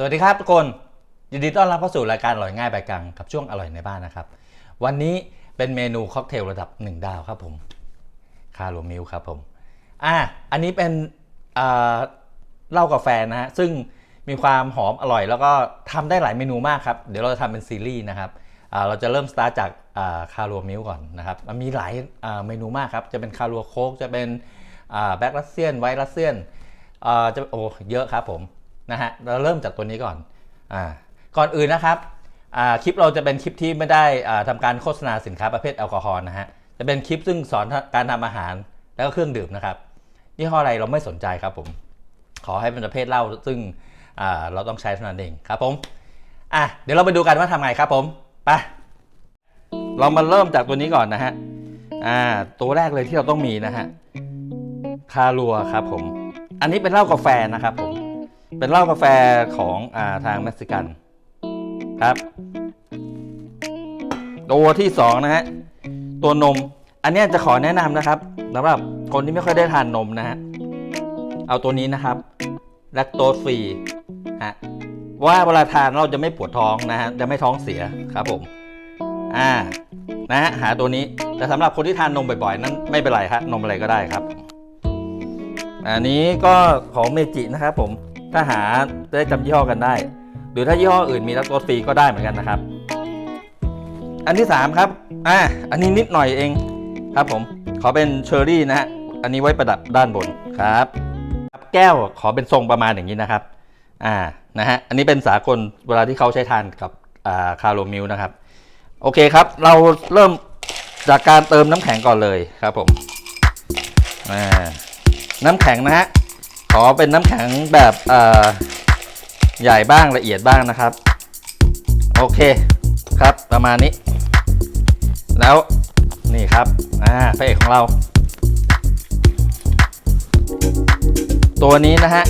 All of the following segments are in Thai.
สวัสดีครับทุกคน ยินดีต้อนรับเข้าสู่รายการอร่อยง่ายไปกลางกับช่วงอร่อยในบ้านนะครับ วันนี้เป็นเมนูค็อกเทลระดับ 1 ดาวครับผมคาโรมิลครับผมอะอันนี้เป็นอ่าเหล้ากาแฟนะฮะซึ่งมีความหอมอร่อย แล้วก็ทำได้หลายเมนูมากครับ เดี๋ยวเราจะทำเป็นซีรีส์นะครับอ่าเราจะเริ่มสตาร์จากคาโรมิลก่อนนะครับมันมีหลายอ่าเมนูมากครับ จะเป็นคารัวโคกจะเป็นแบ็กรัสเซียนไวท์รัสเซียนอ่อจะโอ้เยอะครับผม นะฮะเราเริ่มจากตัวนี้ก่อนอ่าก่อนอื่นนะครับอ่าคลิปเราจะเป็นคลิปที่ไม่ได้อ่าทำการโฆษณาสินค้าประเภทแอลกอฮอล์นะฮะจะเป็นคลิปซึ่งสอนการทำอาหารแล้วก็เครื่องดื่มนะครับยี่ห้ออะไรเราไม่สนใจครับผม ขอให้เป็นประเภทเหล้าซึ่งอ่าเราต้องใช้เท่านั้นเองครับผมอะเดี๋ยวเราไปดูกันว่าทำไงครับผมไปเรามาเริ่มจากตัวนี้ก่อนนะฮะอ่าตัวแรกเลยที่เราต้องมีนะฮะคารัวครับผม อันนี้เป็นเหล้ากาแฟนะครับผม เป็นเหล้ากาแฟของอาทางเม็กซิกันครับ ตัวที่สองนะฮะ ตัวนม อันนี้จะขอแนะนำนะครับสำหรับคนที่ไม่ค่อยได้ทานนมนะฮะ เอาตัวนี้นะครับแลคโตสฟรีฮะว่าเวลาทานเราจะไม่ปวดท้องนะฮะ จะไม่ท้องเสียครับผม อ่า นะฮะ หาตัวนี้ แต่สำหรับคนที่ทานนมบ่อยๆ นั้นไม่เป็นไรครับนมอะไรก็ได้ครับ อันนี้ก็ของเมจินะครับผม ถ้าหาได้จำยี่ห้อกันได้ หรือถ้ายี่ห้ออื่นมีลักโตสฟรีก็ได้เหมือนกันนะครับ อันที่ 3 ครับอ่าอันนี้นิดหน่อยเองครับผมขอเป็นเชอร์รี่นะฮะอันนี้ไว้ประดับด้านบนครับแก้วขอเป็นทรงประมาณอย่างนี้นะครับอ่านะฮะอันนี้เป็นสากลเวลาที่เขาใช้ทานกับอ่าคาร์โลมิลนะครับ โอเคครับ เราเริ่มจากการเติมน้ำแข็งก่อนเลยครับผมอ่าน้ำแข็งนะฮะ อเป็นน้ำแข็งแบบใหญ่บ้างละเอียดบ้างนะครับ โอเคครับประมาณนี้ แล้วนี่ครับอ่าพระเอกของเรา ตัวนี้นะฮะ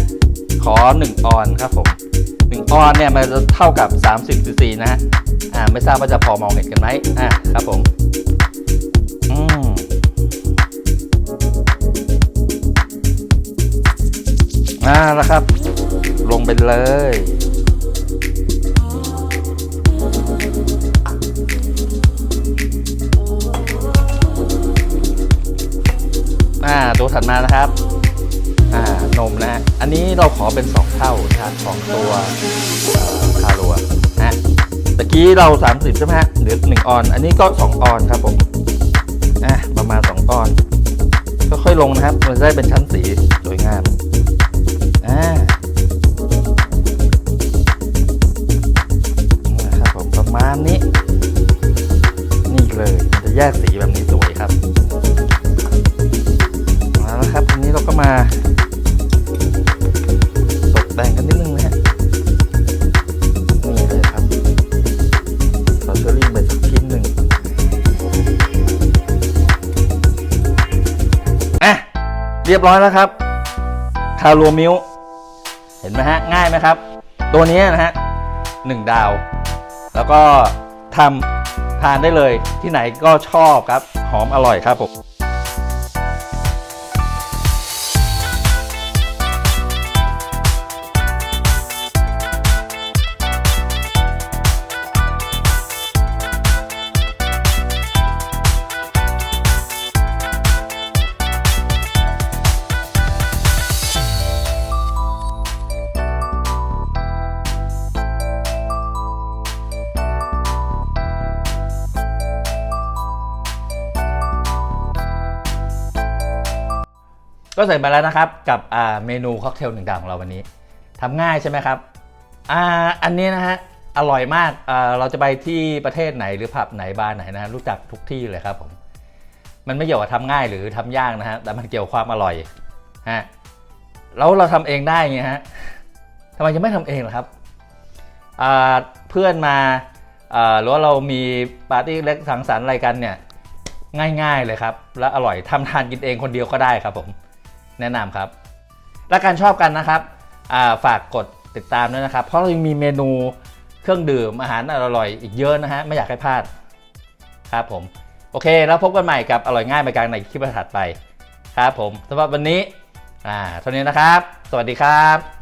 ขอ 1 ออนครับผม 1 ออนเนี่ยมันจะเท่ากับ 30ซีซีนะฮะอ่าไม่ทราบว่าจะพอมองเห็นกันไหมอ่าครับผม อืม อ่าแล้วครับ ลงไปเลย อ่าตัวถัดมานะครับ อ่านมนะฮะอันนี้เราขอเป็น 2 เท่านะครับของตัวคารัวนะฮะตะกี้เรา 30ใช่ไหมฮะเหลือ1ออน อันนี้ก็ 2 ออนครับผมอะประมาณ 2 ออน ก็ค่อยลงนะครับ มันจะได้เป็นชั้นสีสวยงาม อ่านะครับผมประมาณนี้ นี่เลยมันจะแยกสีแบบนี้สวยครับมาแล้วครับทีนี้เราก็มาตกแต่งกันนิดนึงนะฮะนี่เลยครับขอเชอรี่ไปสักชิ้นหนึ่งอะเรียบร้อยแล้วครับคารัวมิล เห็นไหมฮะง่ายไหมครับ ตัวนี้นะฮะหนึ่งดาว แล้วก็ทำทานได้เลยที่ไหนก็ชอบครับ หอมอร่อยครับผม ก็เสร็จไปแล้วนะครับกับเมนูค็อกเทลหนึ่งดาวของเราวันนี้ทำง่ายใช่ไหมครับอ่าอันนี้นะฮะอร่อยมากอ่าเราจะไปที่ประเทศไหนหรือผับไหนบาร์ไหนนะฮะรู้จักทุกที่เลยครับผมมันไม่เกี่ยวกับทำง่ายหรือทำยากนะฮะแต่มันเกี่ยวกับความอร่อยฮะแล้วเราทำเองได้ไงฮะทำไมจะไม่ทำเองล่ะครับเพื่อนมาอ่าหรือว่าเรามีปาร์ตี้เล็กสังสรรค์อะไรกันเนี่ยง่ายๆเลยครับ และอร่อยทำทานกินเองคนเดียวก็ได้ครับผม แนะนำครับ และการชอบกันนะครับาฝากกดติดตามด้วยนะครับ เพราะเรายังมีเมนูเครื่องดื่มอาหารอร่อยอีกเยอะนะฮะไม่อยากให้พลาดครับผม โอเค แล้วพบกันใหม่กับอร่อยง่ายไปกลางในคลิปถัดไปครับผมสำหรับวันนี้อ่าเท่านี้นะครับ สวัสดีครับ